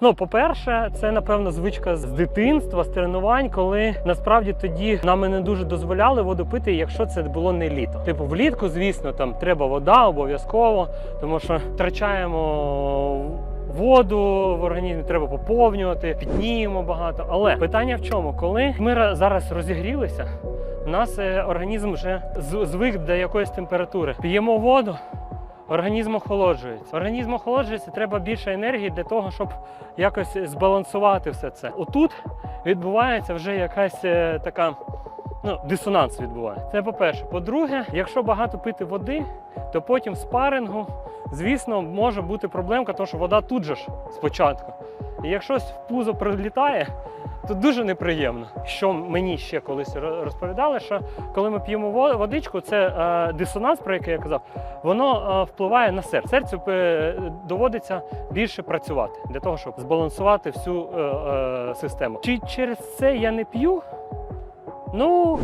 Ну, по-перше, це напевно звичка з дитинства, з тренувань, коли насправді тоді нам не дуже дозволяли воду пити, якщо це було не літо. Типу, влітку, звісно, там треба вода обов'язково, тому що втрачаємо воду в організмі, треба поповнювати, підніємо багато. Але питання в чому? Коли ми зараз розігрілися, у нас е, організм вже звик до якоїсь температури. П'ємо воду. Організм охолоджується. Організм охолоджується, треба більше енергії для того, щоб якось збалансувати все це. Отут відбувається вже якась е, така. Ну, дисонанс відбувається. Це по-перше. По-друге, якщо багато пити води, то потім спарингу, звісно, може бути проблемка, тому що вода тут же ж спочатку. І якщо в пузо прилітає, то дуже неприємно. Що мені ще колись розповідали, що коли ми п'ємо водичку, це е, дисонанс, про який я казав, воно е, впливає на серце. Серцю е, доводиться більше працювати для того, щоб збалансувати всю е, е, систему. Чи через це я не п'ю? Ну,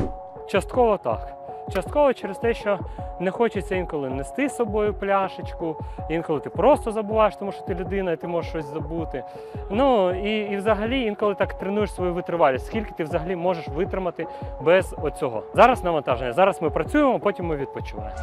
частково так. Частково через те, що не хочеться інколи нести з собою пляшечку, інколи ти просто забуваєш, тому що ти людина і ти можеш щось забути. Ну і, і взагалі інколи так тренуєш свою витривалість, скільки ти взагалі можеш витримати без оцього. Зараз навантаження. Зараз ми працюємо, потім ми відпочиваємо.